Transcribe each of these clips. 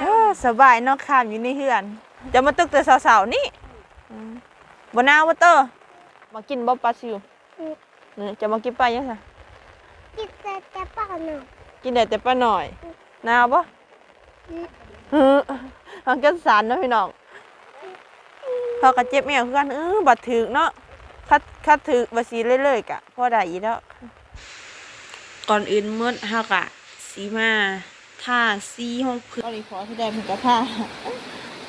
เออสบายเนาะข้ามอยู่ในเฮือน จะมาตึกแต่สาวๆนี่อืมบ่นาวบ่เตอมากินบ่ปลาซิวนี่จะมากินปลายังไงกินแต่แต่เปล่าหนูกินได้แต่ปลาหน่อยนาวบ่เออทางกันสารเนาะพี่น้องเขาก็เจ็บแมวคือกันเออบัดถึกเนาะคัดคัดถึกบ่สีเรื่อยๆกะพอได้อีกแล้วก่อนอื่นเมื่อเฮากะสีมา ท่าซีห้องพื้นตอนนี้ขอแสดงถึงกับท่า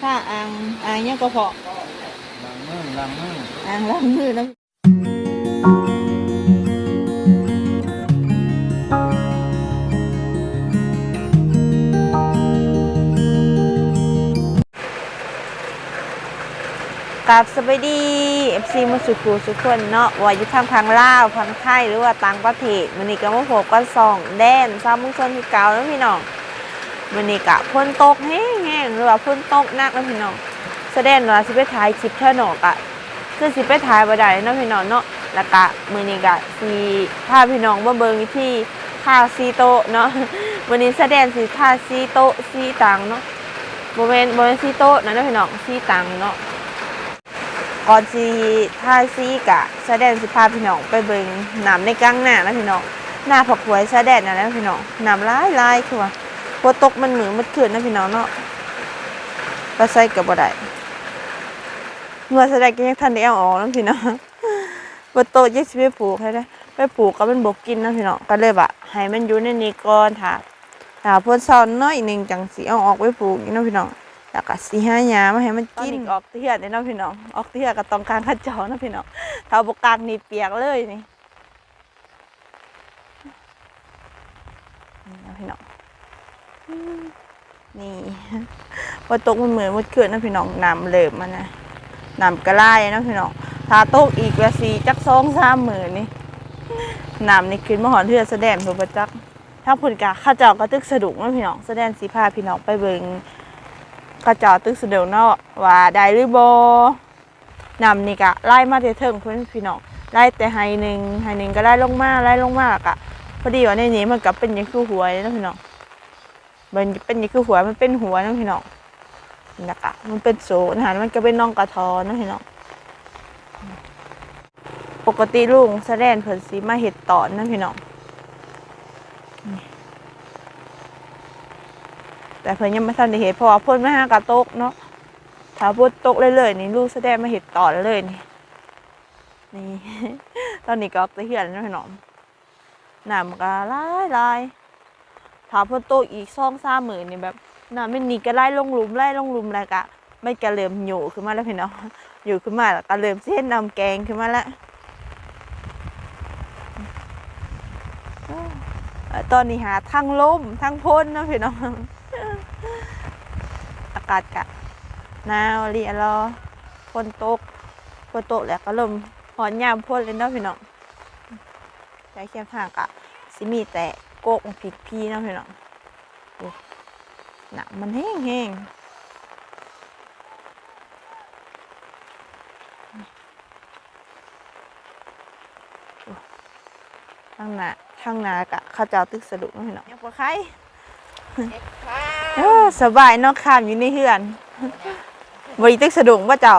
ท่าอ่างอ่างเนี่ยก็พอล้างมือล้างมืออ่างล้างมือน้ำกับสวัสดี FC มาสุขุสุขคนเนาะว่าอยู่ทางทางลาวทางไทยหรือว่าต่างประเทศมันนี้ก็มาพบกันสองแดนซามุงชนที่เก่าแล้วพี่น้อง มันนี้กะพ่นตกแห้งๆหรือว่าพ่นตกนักแล้วพี่น้องแสดงว่าสิไปถ่ายคลิปเท่าหนอกอะคือสิไปถ่ายบ่ได้เนาะพี่น้องเนาะแล้วก็มื้อนี้ก็สิพาพี่น้องมาเบิ่งวิธีท่าซีโตเนาะมื้อนี้แสดงสิท่าซีโตซีตังเนาะบ่แม่นบ่แม่นซีโตนะเนาะพี่น้องซีตังเนาะก่อนสิท่าซีกะแสดงสิพาพี่น้องไปเบิ่งน้ำในกลางหน้านะพี่น้องหน้าผักหวยแสดงนั่นแหละพี่น้องน้ำหลายๆคือว่า ฝนตกมันมือมันขึ้นนะพี่น้องเนาะไปใส่ก็บ่ได้เมื่อแสดงก็ยังทันได้เอาออกน้ำพี่น้องบนโตยังสิไปปลูกให้ได้ไปปลูกก็มันบกกินนะพี่น้องก็เลยแบบให้มันอยู่ในนี้ก่อนถ้าถาเพิ่นซ่อนน้อยหนึ่งจังสิเอาออกไปปลูกนี่นะพี่น้องแล้วก็สิหาหญ้ามาให้มันกินออกเทื่อเด้เนะพี่น้องออกเทื่อก็ต้องการคัดจาเนะพี่น้องถ้าบ่กลางนี่เปียกเลยนี่นะพี่น้อง นี่พอตกมันเหมือนมันเกิดนะพี่น้องน้ำเริ่มมันะน้ำกระไล่นะพี่น้องถ้าตกอีกละสีจักสองสามหมื่นนี่น้ำนี่ขึ้นมาหอนเทือแสดงถูกประจักถ้าผลกะข้าเจ้าก็ตึกสะดุกนะพี่น้องแสดงสีพาพี่น้องไปเบิงข้าเจ้าตึกสะดุกเนาะว่าได้หรือบ่น้ำนี่กะไล่มาเทเทิงเพื่อนพี่น้องไล่แต่ไฮหนึ่งไฮหนึ่งก็ไล่ลงมาไล่ลงมากะพอดีว่าในนี้มันกับเป็นยังคือหวยนะพี่น้อง มันเป็นอยังคือหัวมันเป็นหัวเนาะพี่น้องนะคะมันเป็นโซนหันมันก็เป็นน้องกระทอนนะเห็นเนาะปกติลุงแสดงเพิ่นสีมาเห็ดตอนนะพี่น้องแต่เพิ่นยังไม่ทันได้เห็ดเพราะว่าเพิ่นไม่ห้ากระตกเนาะถ้าพูดตกเลยเลยๆนี่ลูกแสดงมาเห็ดตอนเลยนี่นี่ ตอนนี้ก็ออกตะเหียนแล้วพี่น้องน้ำก็ลายลาย ถ้าเพิ่นตอีกสองสาหมื่นนี่แบบน้ำมันนี่ก็ไล่ลงลุมไล่ลงลุมแล้วก็ไม่กระเริ่มหยู่ขึ้นมาแล้วพี่น้องอยู่ขึ้นมาแล้วก็เริ่มเส้นนำแกงขึ้นมาแล้วตอนนี้หาทั้งลมทั้งพ้นนะพี่น้อง อากาศกะหนาวเรียรอฝนตกฝนตกแล้วก็ลมหอนยามพ่นเลยนะพี่น้องใจเคียมห่างกะสิมีแต่ โกกผิดพี่เนาะพี่น้องหนักมันแห้งแห้งทางหน้าทางหน้ากะเข้าเจ้าตึกสะดุกเนาะพี่น้องยังปวดไข้เออสบายเนาะข้ามอยู่ในเฮือนบริตึกสะดุกว่าเจ้า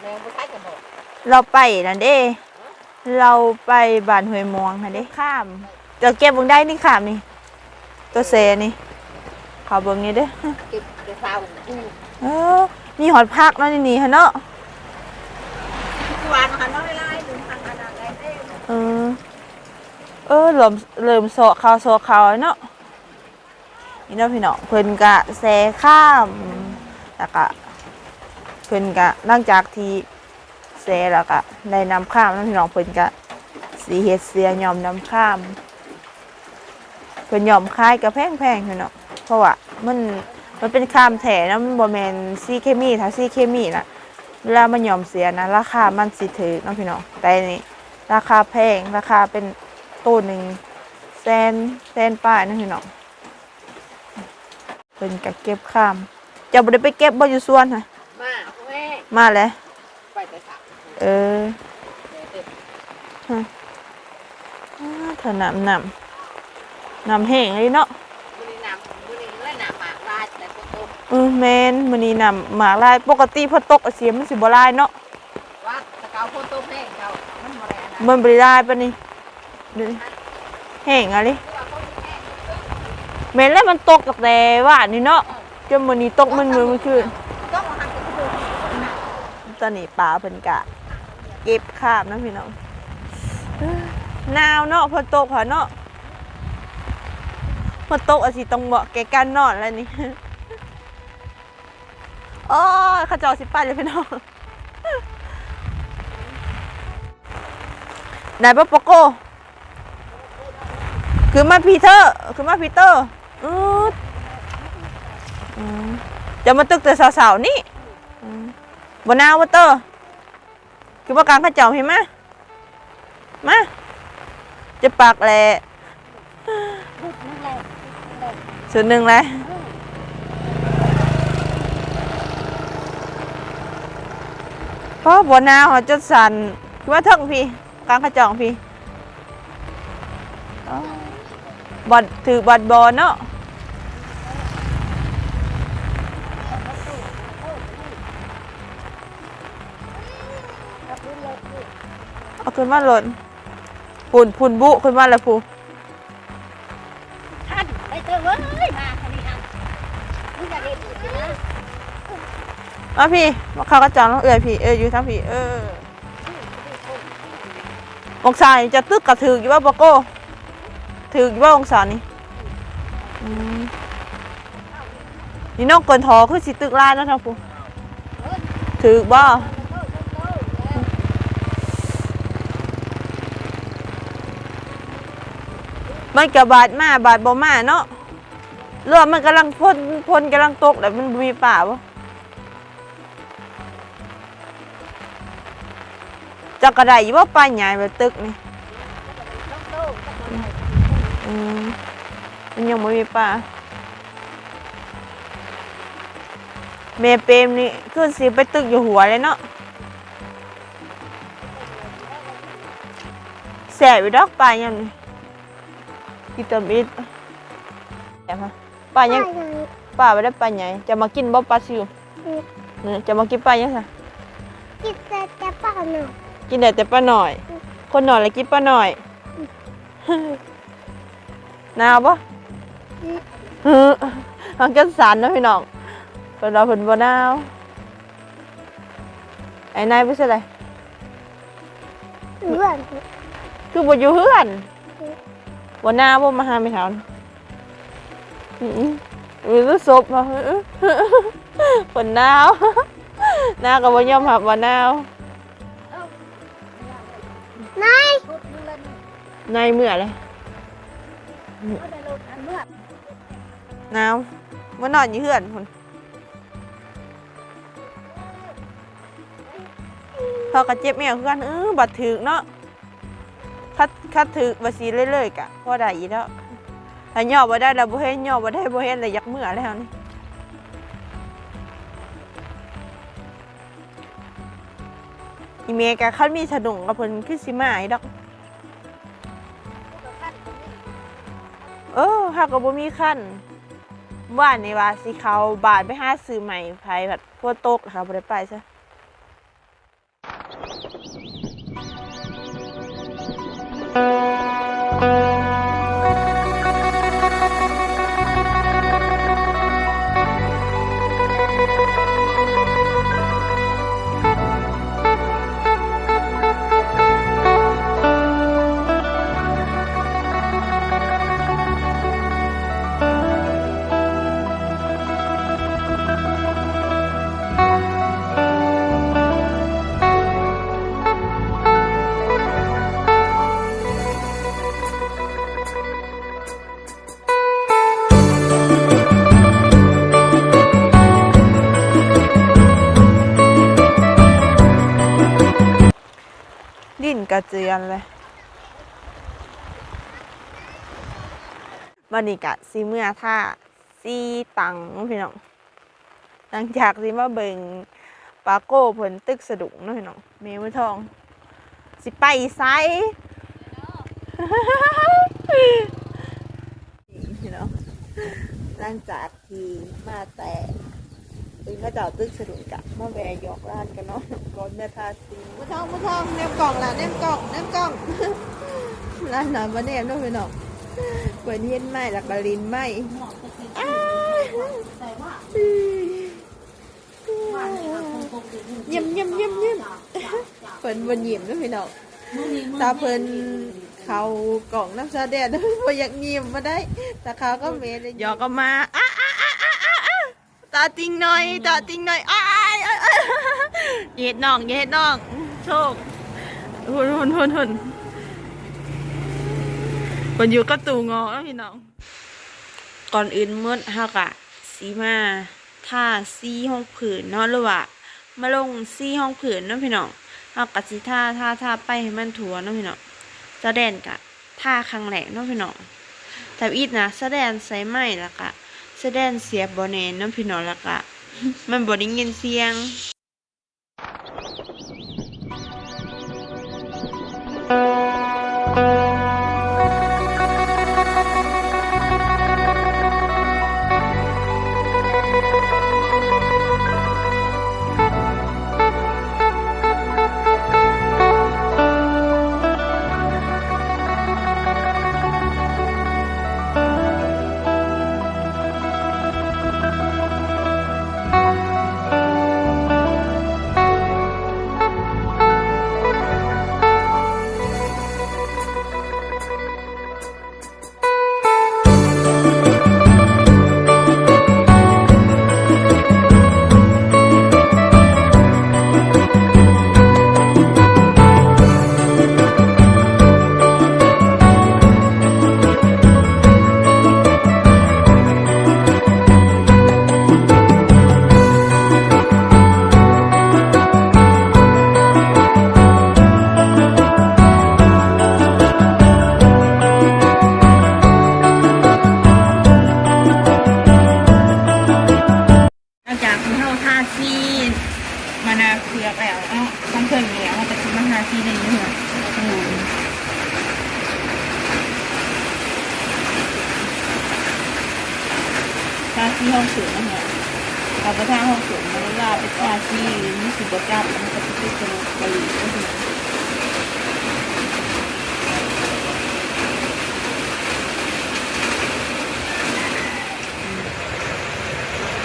แมงไม่ใช่กันหมดเราไปนั่นเด้ เราไปบ้านห้วยมวงค่ะเด้ข้ามจะเก็บเบิ่งได้นี่ข้ามนี่ ตัวเซนี่ขอเบิ่งนี่เด้อเก็บเก็บฟาวคู่เออมีหอดพักเนาะนี่นี่ฮะเนาะวานหันมาไล่ถึงทางขนาดไหนได้เออเออเริ่มเริ่มโซะขาวโซะขาวแล้วเนาะนี่เนาะพี่น้องเพิ่นกะแซข้ามแล้วก็เพิ่นกะหลังจากที่ แซแล้วก็ได้นำข้ามเนาะพี่น้องเพิ่นกะสีเฮ็ดเสียยอมนำข้ามเพิ่นยอมคายกะแพงแพงๆพี่น้องเพราะว่ามันมันเป็นข้ามแถนะมันบ่แม่นซีเคมีถ้าซีเคมีน่ะเวลามันยอมเสียนะราคามันสิถือเนาะพี่น้องแต่อันนี่ราคาแพงราคาเป็นตู้หนึ่งแสนแสนป้ายนะพี่น้องเป็นกับเก็บข้ามจะบ่ได้ไปเก็บบ่อยู่สวนค่ะมาแม่มาแล้วไปแต่สาม เออฮะอ้าเถอะน้ำน้น้ำแห้งเลยเนาะบุรีน้ำบุรีเล่นน้ำหมากลายแต่ก็ตกเออแมนมื้อนี้น้ำหมากลายปกติพอตกเสียมันสิบ่ลายเนาะว่าตะเกาโคตรแห้งเก่ามันบ่แรงนะมันบ่ได้ลายปานนี้ดูดิแห้งอะไรคือว่าเขาสิแห้งแม่นแล้วมันตกจากแต่ว่านี่เนาะจนมื้อนี้ตกมันมือมันคือต้องมาหันไปดูตอนนี้ปลาเพิ่นกะ เก็บคาบนะพี่น้องหนาวเนาะพอตกพอเนาะพอตกอาสิต้องเหมาะแก่การนอนแล้วนี่โอ้ขจาสิไปเลยพี่น้องไหนปะโปโก้คือมาพีเตอร์คือมาพีเตอร์อือจะมาตึกแต่สาวๆนี่อืมบนาวะเตอร์ คือว่ากางข้าเจ้าเห็นไหมมาจะปากแหละส่วนหนึ่งเลยเพราะบัวนาเขาจะสั่นคือว่าเทิงพี่กลางข้าเจ้าพี่บอดถือบอดบอลเนาะ ขึ้นมาหล่นปุ่นปุ่นบุขึ้นมาแล้วผูท่านไปเจอเว้ยมาคันนี้อะมึงจะเด็ดอีกนะมาพี่มาเขากระจองแล้วเอ่ยพี่เอออยู่ทั้งพี่ เออองศาจะตึกกับถืออยู่ว่าบโก้ถืออยู่ว่าองศานี่นี่น้องกลนทอคือสิตึกลายแล้วทั้งผู้ถือบ่ มันกับบาดมาบาดบ่มาเนาะเรือมันกำลังพ่นพ่นกำลังตกแต่มันบ่มีป่าบ่จะกระไดว่าปลาใหญ่แบบตึกนี่มันยังไม่มีปลาเมเปมนี่ขึ้นสิไปตึกอยู่หัวเลยเนาะแสบอีดอกปลายังนี่ กินตบิดแสบฮะปลายังปลาไม่ได้ปลาใหญ่จะมากินบ่ปลาซิวเนี่ยจะมากินปลายังไงกินแต่แต่เปล่าหนูกินแต่แต่ป้าหน่อย คนหน่อยเลยกินป้าหน่อยหนาวปะเออทางกันสันนะพี่น้องเป็นเราเพิ่นบ่หนาวไอ้นายไม่ใช่ไรเพื่อนคือบ่อยู่เฮือน บ่หนาวบ่มาหาไม่ถามอืออือศพมาเพิ่นหนาวหนาวก็บ่ยอมรับว่าหนาวนายพูดมึงเล่นในเมื่อเลยก็ได้ลดอันเมื่อหนาวมานอนอยู่เฮือนพุ่นพอกระเจ็บแมวคือกันเออบัดถึกเนาะ คัดถึกบัดสีเรื่อยๆกะพอได้อีแล้วถ้าย่อบ่ได้แล้วบ่เห็นย่อบ่ได้บ่เห็นเลยยากเมื่อแล้วนี่อีเมกะคันมีสะดุงกับเพิ่นคือสิมาอีดอกเออหาก็บ่มีขั้นบ้านนี่ว่าสิเขาบาทไปหาซื้อใหม่ไผแบบพวกโต๊ะค่ะบ่ได้ไปซะ กระเจือนเลยวันนี้กะซีเมื่อท่าซีตังพี่น้องหลังจากที่มาเบิงปาโก้เพิ่นตึกสะดุงนาะพี่น้องเมมือทอง สิไปไซพี่น้องหลังจากที่มาแต่ ตึงก็เจ้าตึกสะดุดกะมาแวหยอกร้านกันเนาะก่อนแม่ทาสีมือทองมือทองแนมกล่องละแนมกล่องแนมกล่องร้านหนอนมาแนมเนาะพี่น้องเปิดเย็นไหมแล้วก็ลินไหมหลักบาแต่ว่าอืมเยี่ยมเยี่ยมเยี่ยมเยี่ยมเพิ่นบนยิ้มเนาะพี่น้องตาเพิ่นเขากล่องน้ำซาแดดพออยากยิ้มมาได้แต่เขาก็เมนหยอกก็มาอ้าอ้าอ้าอ้าอ้าอ้า ตาติงหน่อยตาติงหน่อยอ้ายอ้ายอ้ายอ้ายเย็ดน้องเย็ดน้อง โชคหุนหุนหุนหุนคนอยู่ก็ตูงอแล้วพี่น้อง ก่อนอื่นเมื่อฮากะสีมาท่าซีห้องผืนเนาะหรือว่ามาลงซีห้องผืนเนาะพี่น้องเฮากะสิท่าท่าท่าไปให้มันถัวเนาะพี่น้องแดงกะท่าครั้งแรกเนาะพี่น้องแต่อีกนะแสดงใส่ไม้ละกะ แสดงเสียบบอแนนเนาะพี่น้องละกะ มันบอได้ยินเสียงห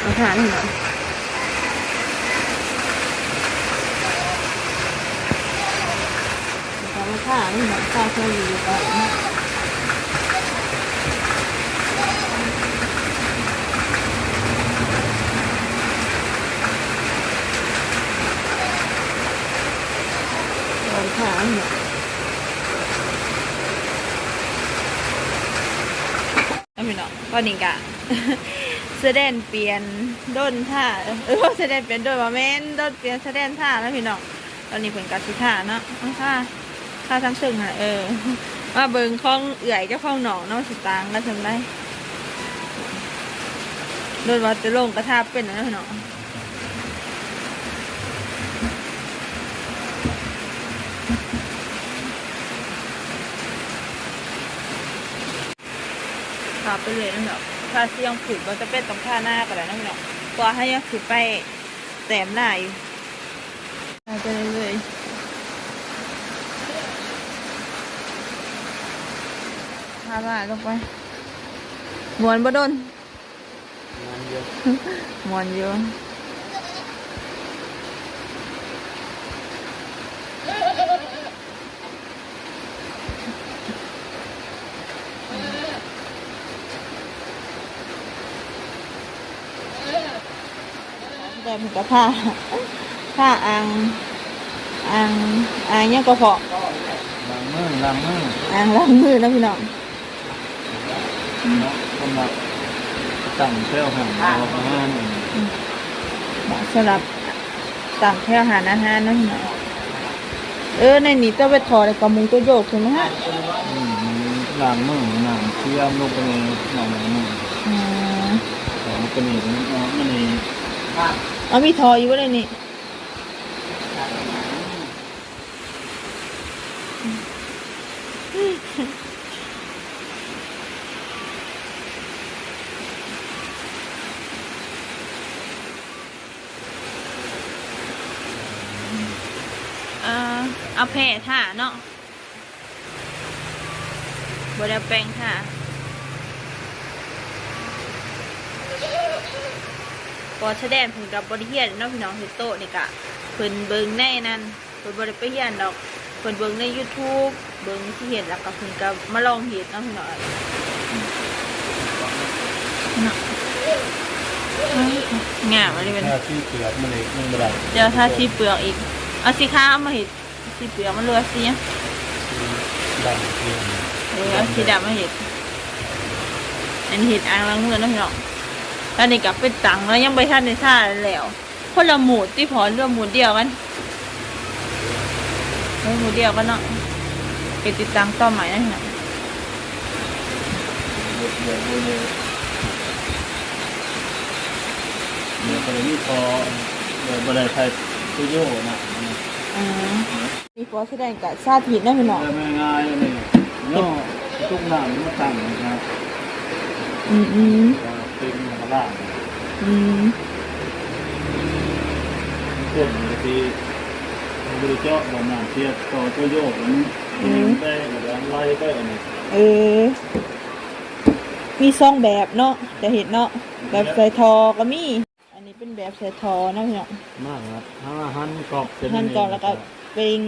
มาทานหน่อยมาทานหน่อยทาวเกาหลีก่อนลองถามหน่อยแล้วพี่น้องก็นี่กะ แสดงเปลี่ยนด้นท่าเออแสดงเปลี่ยนด้นว่าแม่นด้นเปลี่ยนแสดงท่าแล้วพี่น้องตอนนี้เพิ่นกัดสิท่าเนาะเอาท่าท่าทั้งซึ่งค่ะเออมาเบิ่งข้องเอื่อยเจ้าข้องหนองเนาะสิตางกันทำได้โดนว่าจะลงกระทาเป็นนะพี่น้องขาไปเลยนะเนาะ ถ้าเสียงขืนก็จะเป็นตรงท่าหน้าก็ได้นะเนาะกว่าให้ยังขืนไปแต้มหน้าอยู่ไปเลยๆพาบ้าลงไปมวนบ่โดนงานเยอะมวนอยู่แต่มันก็ผ้าผ้าอ่างอ่างอ่างเนี่ยงก็พอล้างมือล้างมืออ่างล้างมือนะพี่น้องเนาะสำหรับตั้งเที่ยวหันเอาประมาณนี้สำหรับต่างแถวหารอาหารนะพี่น้องเออในนี้ต้องไปถอดไอ้กระมุงตัวโยกใช่ไหมฮะอืมล้างมือน้ำเชื่อมลงไปในหนองมืออืมของกระนี่มันออกมาใน เอามีทออยู่เลยนี่เออเอาแผ่ท่าเนาะบดแปลงค่ะ พอแสดงถึงกับบริเฮียนเนาะพี่น้องเฮดโตะนี่กะเพิ่นเบิ่งในนั้นเพิ่นบ่ได้ไปเฮียนดอกเพิ่นเบิ่งใน YouTube เบิ่งที่เห็นแล้วก็เพิ่นก็มาลองเฮ็ดเนาะพี่น้องเนาะงามอันนี้เป็นถ้าที่เปลือกมันเลยมันไม่ได้เดี๋ยวถ้าสีเปลือกอีกเอาสีขาวเอามาเห็ดสีเปลือกมันเลือสีอะดำเพียงเออเอาสีดำมาเห็ดอันนี้เห็ดอ่างล้างมือเนาะพี่น้อง อันนี้กลับเป็นตังแล้วยังไปท่านในท่าแล้วคนละหมูดที่พอเรื่องหมูดเดียวกันเออหมูดเดียวกันเนาะไปติดตังต่อใหม่นะพี่น้องเดือดเดือดเลยเนี่ยกรณีพอเดี๋ยวบันไดไทยตุโย่นะอืมมีพอแสดงกับชาติผิดนะพี่น้องแต่ไม่ง่ายนี่ย่อทุกหน้ามันมาตั้งนะครับอืมอืม เป็นธรรมดาอืมต้นบางทีบริเจาะบางหน้าเทียบต่อตุโย่มันยิงได้หรือไล่ไปอันนี้เออ มีซองแบบเนาะจะเห็นเนาะแบบใส่ทอก็มี อันนี้เป็นแบบใส่ทอนะพี่น้องมากครับถ้าหันกรอบเสร็จหั่นก่อนแล้วก็เปริง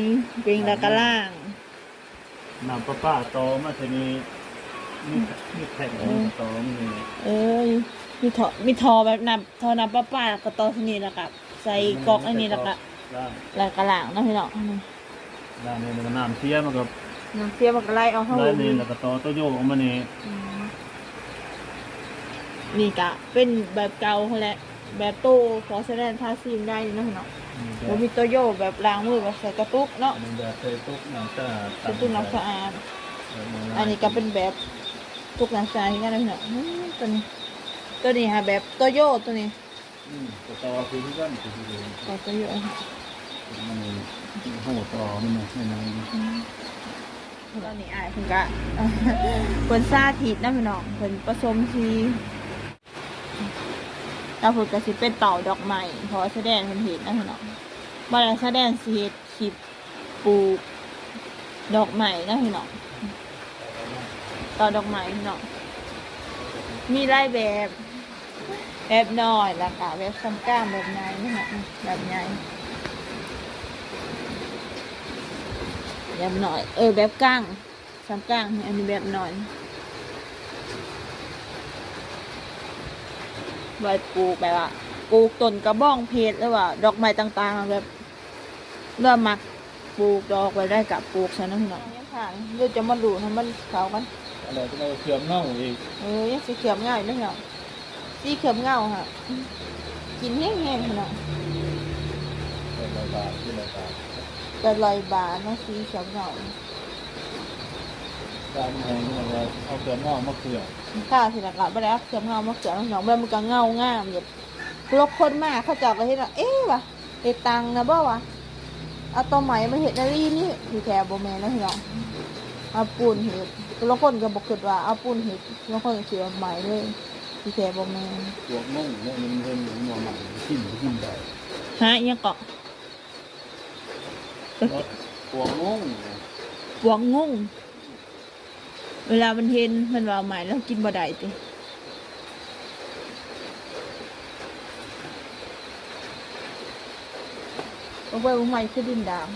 เปริงแล้วก็ล่างนำป้าป้าโตมาทีนี้ มีมีแข่งมีโตมีเอ้ยมีทอมีทอแบบนับทอนับป้าป้าแล้วก็ตอสนีแล้วก็ใส่กอกอันนี้แล้วก็ล่างแล้วก็ล่างนะพี่น้องล่างนี่มันก็น้ำเทียมันก็น้ำเสียมันก็ไล่เอาเข้าได้นี่แล้วก็โตตัวโยกออกมานี่อืมนี่กะเป็นแบบเก่าเขาแหละแบบตู้ขอแสดงท่าซีมได้นี่นะพี่น้องบ่มีตัวโยกแบบล้างมือแบบใส่กระตุกเนาะอันนี้แบบใส่ตุ๊กน้ำตาเป็นตู้น้ำสะอาดอันนี้ก็เป็นแบบ ตุกน้ำสะอาดที่กันนะพี่น้องอืมตัวนี้ ตัวนี้ค่ะแบบตัวโยกตัวนี้อืมตัวโตคือที่กันคือที่เดียวตัวตัวโยกมันโหโตมันไม่นานตอนนี้อายเพิ่นก็ เพิ่นซาทิตนะพี่น้องเพิ่นผสมทีแล้วเพิ่นก็สิเป็นเต่าดอกไม้เพราะว่าแสดงเพิ่นเห็นนะพี่น้องบ่ได้แสดงสิเฮ็ดคลิปปลูกดอกไม้นะพี่น้อง ต่อดอกไม้พี่น้องมีหลายแบบแบบน้อยแล้วก็แบบซ้ำก้ามแบบใหญ่นะคะแบบใหญ่แบบหน่อย เออแบบกลางซ้ำกลางอันนี้แบบหน่อยไว้ปลูกแบบว่าปลูกต้นกระบ้องเพชรหรือว่า ดอกไม้ต่างๆแบบเริ่มมักปลูกดอกไว้ได้กับปลูกใช่ไหมพี่น้องยังผ่านเดี๋ยวจะมาดูให้มันเข้ากัน อะไรที่เราเชื่อมเน่าอีกเออยังสีเขียวง่ายนะพี่น้องสีเขียวเงาค่ะ กินแห้งๆพี่น้องเป็นระบาดที่ระบาดแต่ลอยบานเนาะสีเขียวเงาการแทงนี่เราเอาเชื่อมเน่ามาเกลือข้าวสิละกะบ่ได้เอาเขียวเงามาเขียวพี่น้องแบบมันก็เงางามแบบลบคนมากเขาเจับไปเห็นว่าเอ๊ะวะเฮ็ดตังค์นะบ่วะเอาตัวใหม่มาเฮ็ดนารีนี่ที่แท้บ่แม่นนะพี่น้องเอาปูนเฮ็ด บางคนก็บ่คิดว่าเอาปูนเฮ็ดบางคนก็สิเอาใหม่เลยที่แท้บ่แม่นพวกมุ่งเนี่ยมันเป็นหัวหมันทิ่มทิ่มได้หาอีหยังเกาะรถพวกมุ่งปวงงง เวลามันเห็นมันว่าใหม่แล้วกินบ่ได้ติเอาไปเอาใหม่คือดินดาม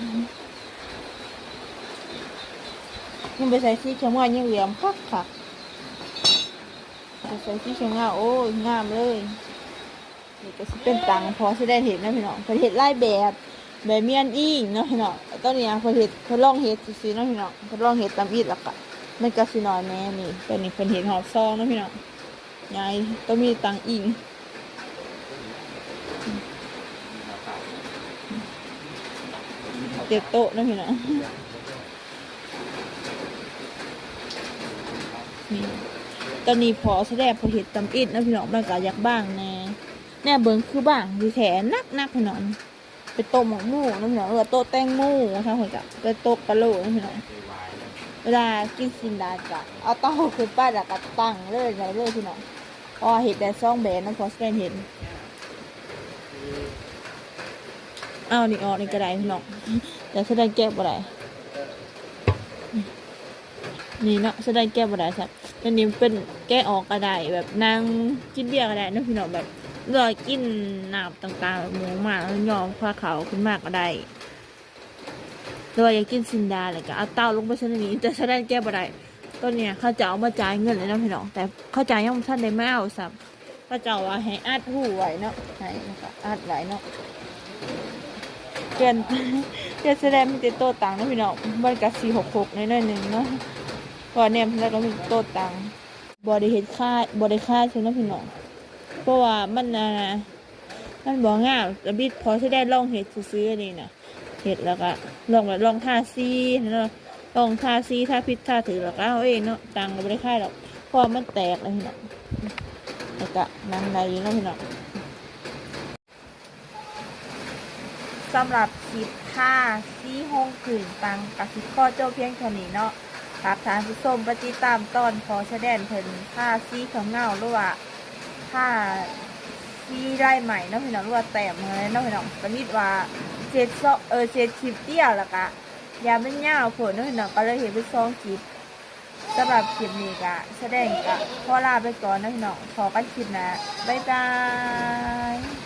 ยังไปใส่สีเขียวงายังเหลี่ยมคักคักไปใส่สีเขียวงาโอ้ยงามเลยนี่ก็สิเป็นตังพอสิได้เห็นนะพี่น้องเพิ่นเห็ดไล่แบบแบบเมียนอีกเนาะพี่น้องตอนนี้เพิ่นเห็ดเพิ่นลองเห็ดซื่อๆเนาะพี่น้องเพิ่นลองเห็ดตามอีดแล้วก็มันก็สิน้อยแน่นี่ตอนนี้เพิ่นเห็ดหอบซองเนาะพี่น้องยายต้องมีตังอิงเจ็ดโต๊ะนะพี่น้อง นี่ตอนนี้พอแสดงพอเห็ดตำอิดนะพี่น้องมันก็อยากบ้างแน่แน่เบิ่งคือบ้างดีแถนักนักพี่น้องไปต้มหมกมูน้ำหนังเออโต๊ะแตงมูนะคะคนกับไปโต๊ะกะโหลน้ำหนังเวลากินสินดาจะเอาเต้าขึ้นป้าแล้วก็ตั้งเลยไงเลยพี่น้องเพราะว่าเห็ดแต่ซองแบนน้ำพอสแกนเห็นเอานี่ออกนี่กระไดพี่น้องแต่แสดงแก้บ่ได้ นี่เนาะแสดงแก้บ่ได้ครับอันนี้เป็นแก้ออกก็ได้แบบนางกินเบียร์ก็ได้เนะพี่น้องแบบเลือกกินน้ำต่างๆแบบหมูมาแล้วยอมผ้าขาวขึ้นมากก็ได้หรือว่าอยากกินซินดาอะไรก็เอาเต้าลงไปชนิดนี้แต่แสดงแก้บ่ได้ต้นเนี่ยเขาจะเอามาจ่ายเงินเลยนะพี่น้องแต่เขาจ่ายยังบ่ท่านได้ไม่เอาซ้ำเขาจะว่าให้อัดหูไว้เนาะให้นะคะอัดไว้เนาะเปลี่ยนเปลี่ยนแสดงมีแต่โตตังนะพี่น้องมันกับสี่หกหกน้อยหนึ่งเนาะ พอเนี่ยแล้วก็มีโตตังค์บอด้เห็ดค่าบอด้ค่าช่ไหมพี่น้องเพราะว่ามันนะมันบอกง่ายแต่บิดพอที่ได้ลองเห็ดซื้อๆนี่นะเห็ดแล้วก็ลองแบบลองท่าซีนะลองท่าซีท่าพิษท่าถือแล้วก็เอาเองเนาะตังค์ก็ไม่ได้ค่ายหรอกเพราะว่ามันแตกเลยพี่น้องแล้วก็นั่งในอยู่เนาะพี่น้องสำหรับคลิปท่าซีฮงขืนตังกับคลิปข้อโจบเพียงเท่านี้เนาะ ครับทานผู้ชมปฏิตามตอนพอแสดงเพิ่นท่าซีของเงาหรือว่าท่าซีได้ใหม่เนาะพี่น้องหรือว่าแต้มอะไรเนาะพี่น้องประนิดว่าเจ็ดซอเออเจ็ดคลิปเดียวแล้วก็ยาไม่ยาวผลเนาะพี่น้องก็เลยเห็นเป็นสองคลิปสำหรับคลิปนี้ก็แสดงก็ขอลาไปก่อนเนาะพี่น้องขอกันคลิปนะบ๊ายบาย